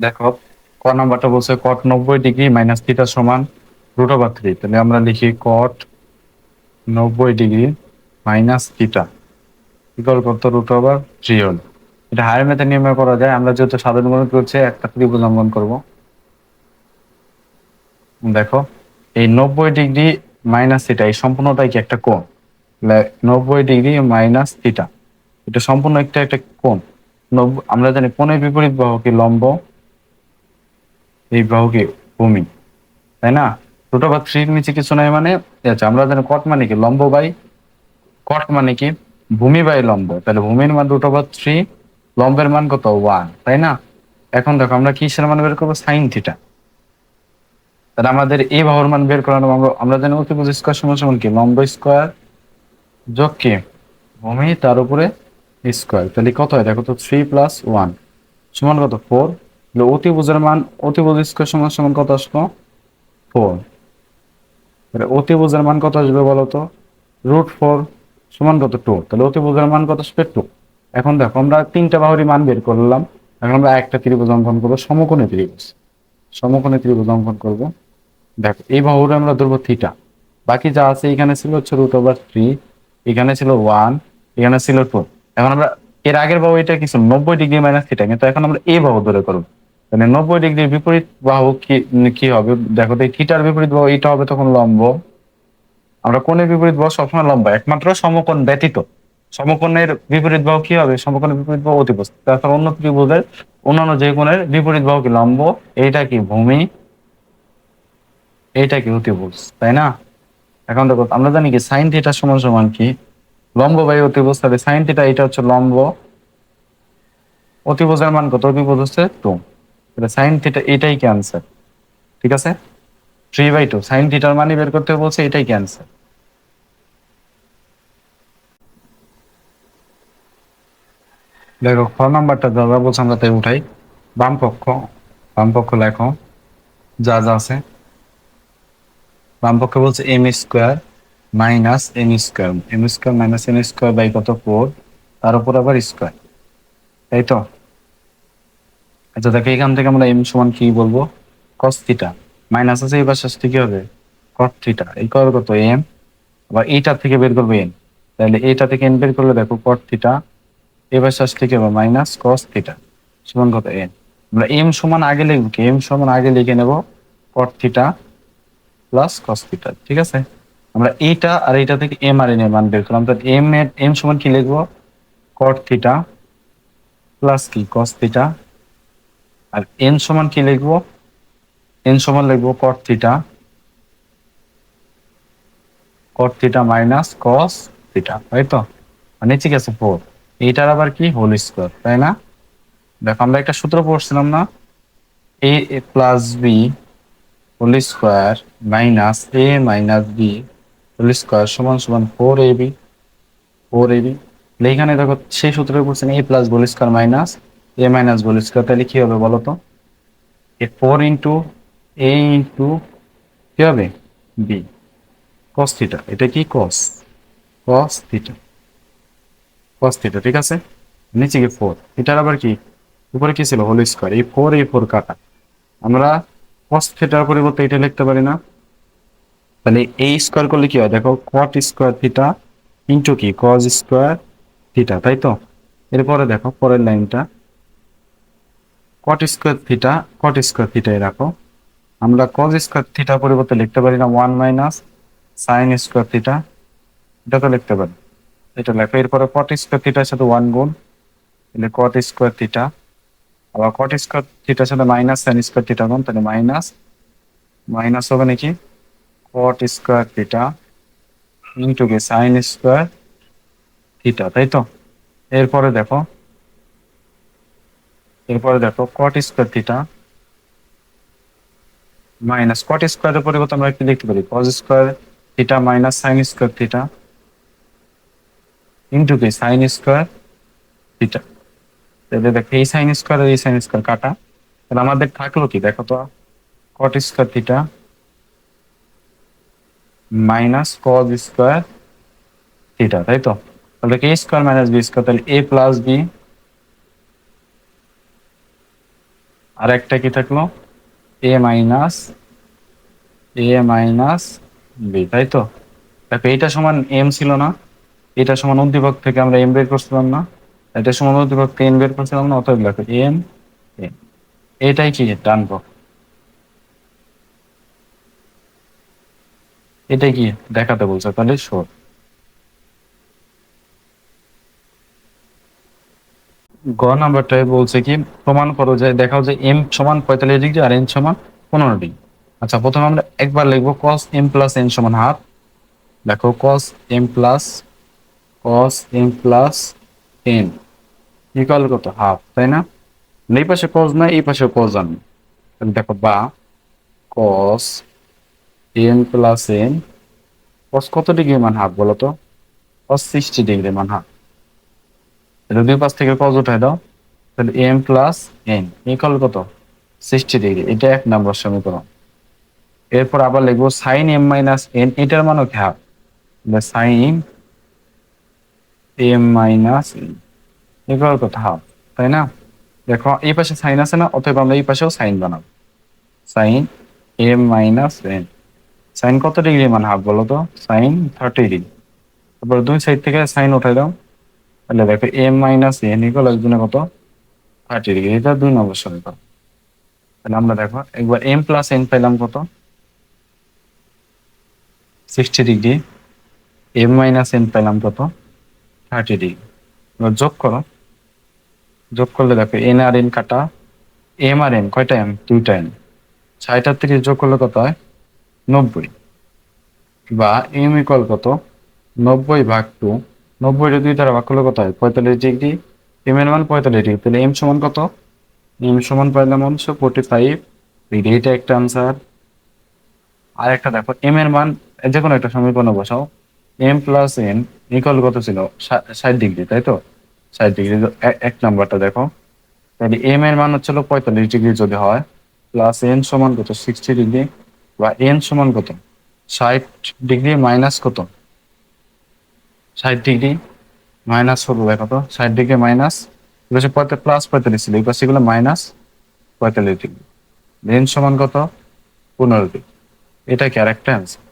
দেখো, ক নাম্বারটা বলছে কট নব্বই ডিগ্রি মাইনাস থিটা সমান রুট ওভার থ্রি তাহলে আমরা লিখি কট নব্বই ডিগ্রি মাইনাস থিটা ইকুয়াল কত রুট ওভার থ্রি হল। এটা হায়ার মেথে নির্ণয় করা যায়। আমরা যেহেতু সাধারণ গণিত করছি, একটা ত্রিভুজ অঙ্কন করব। দেখো, এই নব্বই ডিগ্রি মাইনাস থিটা এই সম্পূর্ণটাই কি একটা কোণ? নব্বই ডিগ্রি মাইনাস থিটা এটা সম্পূর্ণ একটা একটা কোণ। আমরা জানি কোণের বিপরীত বাহু কি লম্ব? এই বাহুকে ভূমি তাই না? রুট ওভার থ্রির নিচে কিছু নাই মানে আমরা জানি কট মানে কি লম্ব বাই কট মানে কি ভূমি বাই লম্ব, তাহলে ভূমির মান রুট ওভার থ্রি লম্বের মান কত? ওয়ান তাই না? এখন দেখো, আমরা কিসের মান বের করব? সাইন থিটা তাহলে আমাদের এই বাহুর মান বের করানো, আমরা আমরা জানি অতিভুজ স্কোয়ার সমান সমান কি? লম্ব স্কোয়ার যোগ কি? ভূমি তার উপরে স্কোয়ার। তাহলে কত হয়? দেখো তো থ্রি প্লাস ওয়ান সমান কত? ফোর অতিভুজের মান অতিভুজ স্কোয়ার সমান সমান কত আসলো ফোর অতিভুজের মান কত আসবে বলো তো? রুট ফোর সমান কত? টু তাহলে অতিভুজের মান কত আসবে? টু এখন দেখো, আমরা তিনটা বাহুরই মান বের করলাম। এখন আমরা একটা ত্রিভুজ অঙ্কন করব, সমকোণী ত্রিভুজ। সমকোণী ত্রিভুজ অঙ্কন করব। দেখো, এই বাহুরে আমরা ধরবো থিটা বাকি যা আছে এখানে ছিল হচ্ছে রুট ওভার থ্রি এখানে ছিল ওয়ান এখানে ছিল টু এখন আমরা এর আগের বাহু এটা কি নব্বই ডিগ্রি মাইনাস থিটা কিন্তু এখন আমরা এই বাহু ধরে করব। মানে নব্বই ডিগ্রির বিপরীত বাহু কি হবে? দেখো তো থিটার বিপরীত বাহু এটা হবে তখন লম্ব। আমরা কোণের বিপরীত বাহু সবসময় লম্ব, একমাত্র সমকোণ ব্যতীত। সমকোণের বিপরীত বাহু কি হবে? সমকোণের বিপরীত বাহু অতিভুজ তাছাড়া অন্য ত্রিভুজের অন্যান্য যে কোণের বিপরীত বাহু কি লম্ব, এইটা কি ভূমি, এইটা কি অতিভুজ তাই না? এখন দেখো, আমরা জানি কি সাইন থিটা সমান সমান কি? লম্ব বাই অতিভুজ তাহলে সাইন থিটা এটা হচ্ছে লম্ব। অতিভুজের মান কত? অতিভুজ হচ্ছে টু তাহলে সাইন থিটা এটাই কি আনসার ঠিক আছে? থ্রি বাই টু সাইন থিটার মানে বের করতে বলছে এটাই কি আনসার দেখো, খ নাম্বারটা দাদা বলছে আমরা তাই উঠাই। বাম পক্ষ বাম পক্ষ লেখো, যা যা আছে। বাম পক্ষে বলছে M square minus M square M square minus M square by কত? ফোর তার উপর আবার স্কোয়ার তাই তো? আচ্ছা দেখো, এখান থেকে আমরা এম সমান কি বলব? কস থিটা মাইনাস আছে, এবার শেষ থেকে হবে? কট থিটা এই কর কত? এম আবার এইটা থেকে বের করব এন তাহলে এইটা থেকে এন বের করলে দেখো কট থিটা এবার শেষ থেকে হবে মাইনাস কস থিটা সমান কত? এন আমরা এম সমান আগে লিখব কি? এম সমান আগে লিখে নেব cot theta plus cos theta ঠিক আছে? আমরা এইটা আর এইটা থেকে এম আর এন এর মান বের করলাম। তো এম এর এম সমান কি লিখব? কট থিটা প্লাস কি? কস থিটা আর এন সমান কি লিখব? এন সমান লিখব cot theta cot theta minus cos theta তাই তো? আর নিচে গেছে ফোর এইটার আবার কি? হোল স্কোয়ার তাই না? দেখো, আমরা একটা সূত্র পড়ছিলাম না? A plus B whole square minus A minus B whole square সমান সমান four A B four A B এইখানে দেখো, সেই সূত্রে পড়ছেন A plus whole square minus A minus whole square তাহলে কি হবে বলো তো? A four into A into কি হবে? বি কস থিটা এটা কি? কস কস থিটা কস থিটা ঠিক আছে? নিচে কি ফোর এটার আবার কি? উপরে কি ছিল? হোল স্কোয়ার এই ফোর এই ফোর কাটা। আমরা কস থিটার পরিবর্তে এটা লিখতে পারি না। তাহলে এই স্কোয়ার করলে কি হয়? দেখো কট স্কোয়ার থিটা ইন্টু কি? কজ স্কোয়ার থিটা তাই তো? এরপরে দেখো, পরের লাইনটা cot square theta cot square থিটাই রাখো। আমরা কজ স্কোয়ার থিটা পরিবর্তে লিখতে পারি না one minus sine square theta এটা তো লিখতে পারি। এটা লেখো, এরপরে কট স্কোয়ার থিটার সাথে ওয়ান গুণ, তাহলে কট স্কোয়ার থিটা আবার কট স্কোয়ার থিটার সাথে মাইনাস সাইন স্কোয়ার থিটা গুণ, তাহলে মাইনাস মাইনাস হবে নাকি cot square theta into sine square theta তাই তো? এরপরে দেখো এরপরে দেখো cot square theta minus cot স্কোয়ারের পরিবর্তে আমরা কি লিখতে পারি cos square theta minus sine square theta into কি সাইন স্কোয়ার থিটা তাহলে দেখো, এই সাইন স্কোয়ার আর এই সাইন স্কোয়ার কাটা। তাহলে আমাদের থাকল কি, দেখো তো cot square theta minus cos square theta তাই তো? তাহলে কি স্কোয়ার মাইনাস বি স্কোয়ার তাহলে এ প্লাস বি আর একটা কি থাকল? A minus A minus B তাই তো? দেখো, এটা সমান এম ছিল না। এটা সমান উদ্দীপক থেকে আমরা এম বের করছিলাম না। এটা সমান উদ্দীপক থেকে এন বের করছিলাম না, অতএব দেখো এম এটাই কি? টানবো এটাই কি? দেখাতে বলছে, তাহলে শোর গ নাম্বারটায় বলছে কি প্রমাণ করো যে দেখাও যে এম সমান পঁয়তাল্লিশ ডিগ্রি আর এন সমান পনেরো ডিগ্রি। আচ্ছা প্রথমে আমরা একবার লিখব cos এম প্লাস এন সমান হাফ। দেখো, cos M plus cos M plus N equal কত? হাফ, তাই না? এই পাশে cos না এই পাশে জানি তাহলে দেখো বা, cos M plus N cos কত ডিগ্রি মান হাফ বলো তো? cos সিক্সটি ডিগ্রি মান হাফ। এটা দুই পাশ থেকে cos উঠাই দাও। তাহলে এম প্লাস এন ইকাল কত? সিক্সটি ডিগ্রি এটা এক নম্বর সমীকরণ। এরপর আবার লিখব সাইন এম মাইনাস এন এটার মানও কি? হাফ সাইন এম মাইনাস এগুলো কত? হাফ তাই না? দেখো, এই পাশে সাইন আছে না? অতএব আমরা এই পাশেও সাইন বানাবো। Sine M minus N sine কত ডিগ্রি মান? হাফ বলো তো। সাইন থার্টি ডিগ্রি তারপর দুই সাইড থেকে সাইন উঠাই দাও। তাহলে দেখো এম মাইনাস এন ইকুয়াল একজনে কত? থার্টি ডিগ্রি এটা দুই নম্বর সমীকরণ। তাহলে আমরা দেখো, একবার এম প্লাস এন পেলাম কত? Sixty degree M minus N পেলাম কত? থার্টি ডিগ্রি যোগ করো। যোগ করলে দেখো এন আর এন কাটা। এম আর এন কয়টা এম দুইটা এম ছয়টার থেকে যোগ করলে কত হয়? নব্বই। বা এম ইকুয়াল কত নব্বই ভাগ টু নব্বইটা দুই দ্বারা ভাগ করলে কত হয় পঁয়তাল্লিশ ডিগ্রি। এম এর মান পঁয়তাল্লিশ ডিগ্রি। তাহলে এম সমান কত? এম সমান পাইলাম অংশ ফোর্টি ফাইভ ডিগ্রি এটা একটা আনসার আর একটা দেখো এম এর মান যে কোনো একটা সমীকরণে বসাও। এম প্লাস এন ইকুয়াল কত ছিল? ষাট ডিগ্রি, তাই তো? ষাট ডিগ্রি এক নাম্বারটা দেখো। তাহলে এম এর মান হচ্ছিল পঁয়তাল্লিশ ডিগ্রি যদি হয় প্লাস এন সমান কত? Sixty degree. বা এন সমান কত? ষাট ডিগ্রি মাইনাস কত? ষাট ডিগ্রি মাইনাস হলো কত ষাট ডিগ্রি মাইনাস হচ্ছে প্লাস পঁয়তাল্লিশ ছিল এই সেগুলো মাইনাস পঁয়তাল্লিশ ডিগ্রি। রেঞ্জ সমান কত? পনেরো ডিগ্রি। এটা কি আর একটা অ্যান্সার